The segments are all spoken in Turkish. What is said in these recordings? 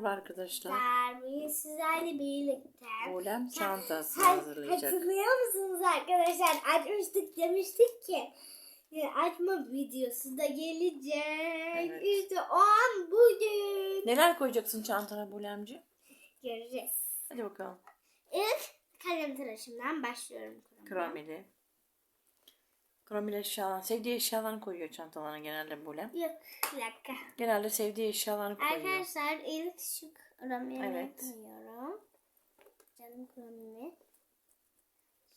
Merhaba arkadaşlar. Bugün sizlerle birlikte Bulem çantası hazırlayacak. Hatırlıyor musunuz arkadaşlar? Açmıştık demiştik ki e, açma videosu da gelecek. Evet. İşte o an bugün. Neler koyacaksın çantana Bulemci? Göreceğiz. Hadi bakalım. İlk kalem tıraşımdan başlıyorum. Kromili. Kromili eşyalar. Sevdiği eşyalarını koyuyor çantalarına genelde Bulem. Yok bir dakika. Genelde sevdiği eşyalarını koyuyor. Arkadaşlar ilk şu kromimi Evet. koyuyorum. Canım kromimi.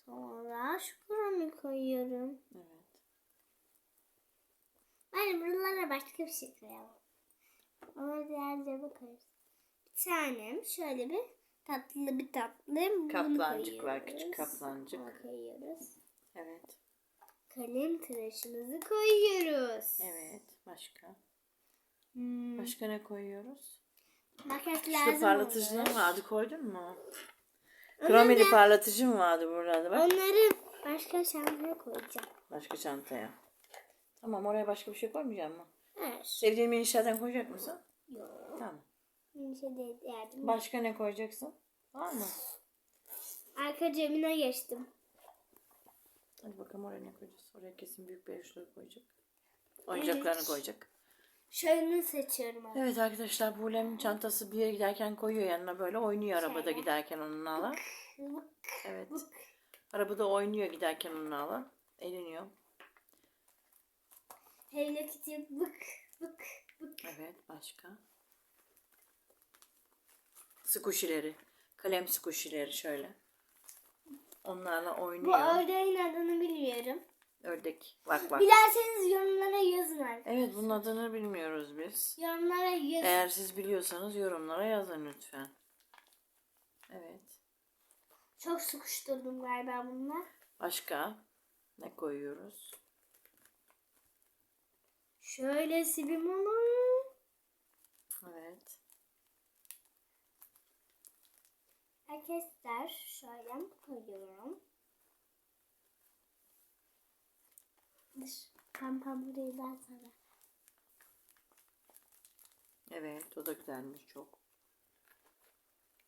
Sonra şu kromi koyuyorum. Evet. Yani buralara başka bir şey koyalım. Ama diğer cebe koyarız. Bir tanem şöyle bir tatlı bir tatlı Kaplancık var, küçük kaplancık. Bunu koyuyoruz. Evet. Kalem tıraşımızı koyuyoruz. Evet. Başka? Hmm. Başka ne koyuyoruz? Makas Şu lazım parlatıcılar olur. vardı koydun mu? Onu Kromili da- parlatıcı mı vardı burada? Bak. Onları başka çantaya koyacağım. Başka çantaya. Tamam oraya başka bir şey koymayacak mı? Evet. Sevdiğin minişlerden koyacak mısın? Yok. Tamam. Bir. Başka ne koyacaksın? Var mı? Arka cebine geçtim. Hadi bakalım oraya ne koyacağız? Oraya kesin büyük bir eşyaları koyacak. Oyuncaklarını Evet. koyacak. Şöyle seçiyorum abi. Evet arkadaşlar Bulem'in çantası bir yere giderken koyuyor yanına böyle oynuyor arabada Şöyle. giderken onunla. Evet. Arabada oynuyor giderken onunla. Eğleniyor. Hello Kitty bık bık bık. Evet başka. Squishy'leri. Kalem squishy'leri şöyle. Onlarla Bu oynuyor. ördeğin adını bilmiyorum. Ördek. Bak bak. Bilerseniz yorumlara yazın arkadaşlar. Evet bunun adını bilmiyoruz biz. Yorumlara yazın. Eğer siz biliyorsanız yorumlara yazın lütfen. Evet. Çok sıkıştırdım galiba bunlar. Başka ne koyuyoruz? Şöyle sibim olur. Evet. Arkadaşlar şöyle koyuyorum. Dur. Ben sana. Evet o da güzelmiş çok.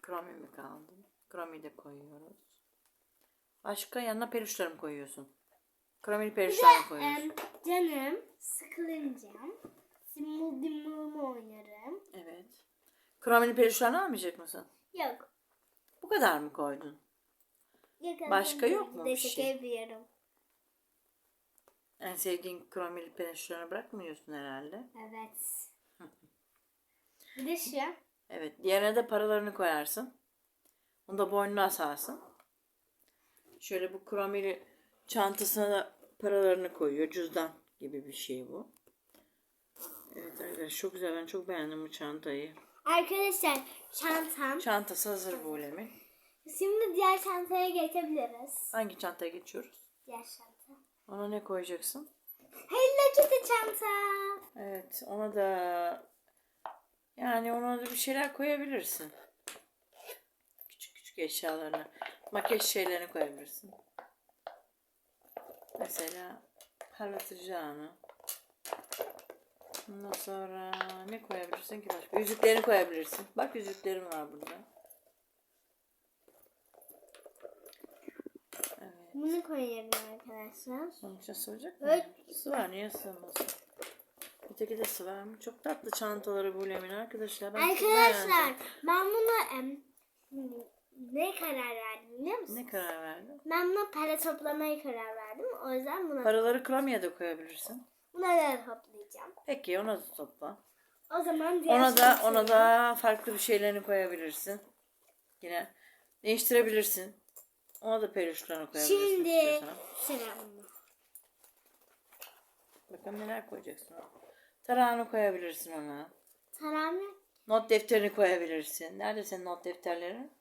Kromi mi kaldı? Kromi de koyuyoruz. Başka yanına peruşlarımı koyuyorsun. Kromili peruşlarımı koyuyorsun. Em, canım sıkılınca simul dimulumu oynarım. Evet. Kromili peruşlarını almayacak mısın? Yok. Kadar mı koydun? Başka yok mu bir Teşekkür şey? ediyorum. En sevdiğin kromili peruşlarını bırakmıyorsun herhalde. Evet. Bir de şu. Evet. Diğerine de paralarını koyarsın. Onu da boynuna asarsın. Şöyle bu kromili çantasına da paralarını koyuyor. Cüzdan gibi bir şey bu. Evet arkadaşlar çok güzel. Ben çok beğendim bu çantayı. Arkadaşlar çantam. Çantası hazır bu Ulem'in. Şimdi diğer çantaya geçebiliriz. Hangi çantaya geçiyoruz? Diğer çanta. Ona ne koyacaksın? Hello Kitty çanta. Evet ona da yani ona da bir şeyler koyabilirsin. Küçük küçük eşyalarını. Makyaj şeylerini koyabilirsin. Mesela parlatacağını. Ondan sonra ne koyabilirsin ki başka? Yüzüklerini koyabilirsin. Bak yüzüklerim var burada. Evet. Bunu koyuyorum arkadaşlar. Onun için sığacak mı? Evet. Sığar niye sığmasın? Öteki de sığar mı? Çok tatlı çantaları bu Lemin arkadaşlar. Ben Arkadaşlar ben buna em, ne karar verdim biliyor musun? Ne karar verdin? Ben buna para toplamaya karar verdim. O yüzden buna, Paraları kramiye de koyabilirsin. buna da toplayacağım. Peki ona da topla. O zaman diğer Ona da ona da farklı bir şeylerini koyabilirsin. Yine değiştirebilirsin. Ona da peruşlarını koyabilirsin. Şimdi istiyorsan. sıra bunda. Bakalım neler koyacaksın. Tarağını koyabilirsin ona. Tarame Not defterini koyabilirsin. Nerede senin not defterlerin?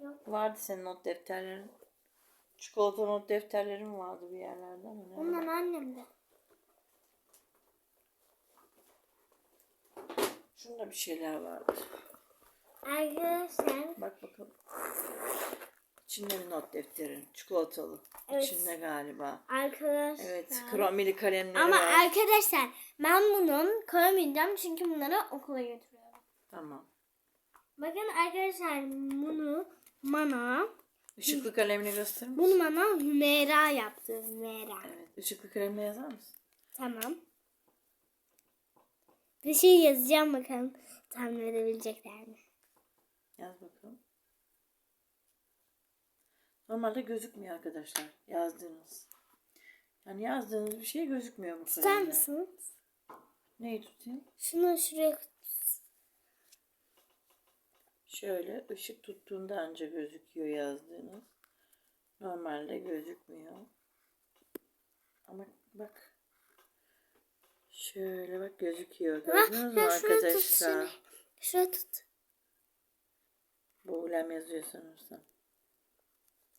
yok. Vardı senin not defterlerin. Çikolata not defterlerin vardı bir yerlerde ama ne? Ondan annemde. Şunda bir şeyler vardı. Arkadaşlar Bak bakalım. İçinde bir not defterin. Çikolatalı. Evet. İçinde galiba. arkadaşlar. Evet. Kromili kalemleri Ama var. arkadaşlar ben bunun koyamayacağım çünkü bunları okula götürüyorum. Tamam. Bakın arkadaşlar bunu bana Işıklı kalemini gösterir misin? bunu bana Hümeyra yaptı. Hümeyra. Evet. Işıklı kalemle yazar mısın? Tamam. Bir şey yazacağım bakalım tahmin edebilecekler mi? Yaz bakalım. Normalde gözükmüyor arkadaşlar yazdığınız. Yani yazdığınız bir şey gözükmüyor bu Tutar kalemle. mısınız? Neyi tutayım? Şunu şuraya Şöyle ışık tuttuğunda anca gözüküyor yazdığınız. Normalde gözükmüyor. Ama bak. Şöyle bak gözüküyor. Gördünüz mü ya şuraya tut arkadaşlar? şunu. Şuraya tut. Buğulem yazıyor sanırsam.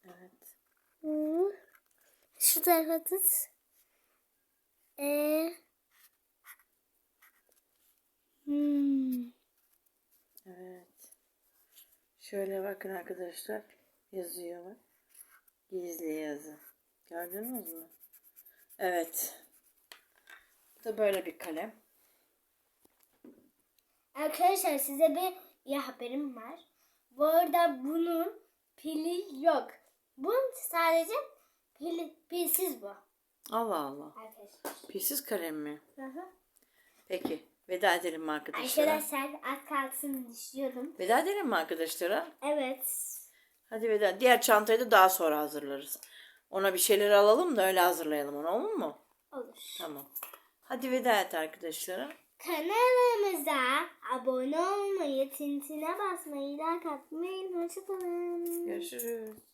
Evet. Şu tarafa tut. Ee. Hmm. Evet. Şöyle bakın arkadaşlar. Yazıyor bak. Gizli yazı. Gördünüz mü? Evet. Bu da böyle bir kalem. Arkadaşlar size bir iyi haberim var. Bu arada bunun pili yok. Bu sadece pili, pilsiz bu Allah Allah. arkadaşlar. Pilsiz kalem mi? Hı hı. Peki. Veda edelim mi arkadaşlara? Arkadaşlar az kalsın düşüyordum. Veda edelim mi arkadaşlara? Evet. Hadi veda. Diğer çantayı da daha sonra hazırlarız. Ona bir şeyler alalım da öyle hazırlayalım onu olur mu? Olur. Tamam. Hadi veda et arkadaşlara. Kanalımıza abone olmayı, tintine basmayı, like atmayı, hoşçakalın. Görüşürüz.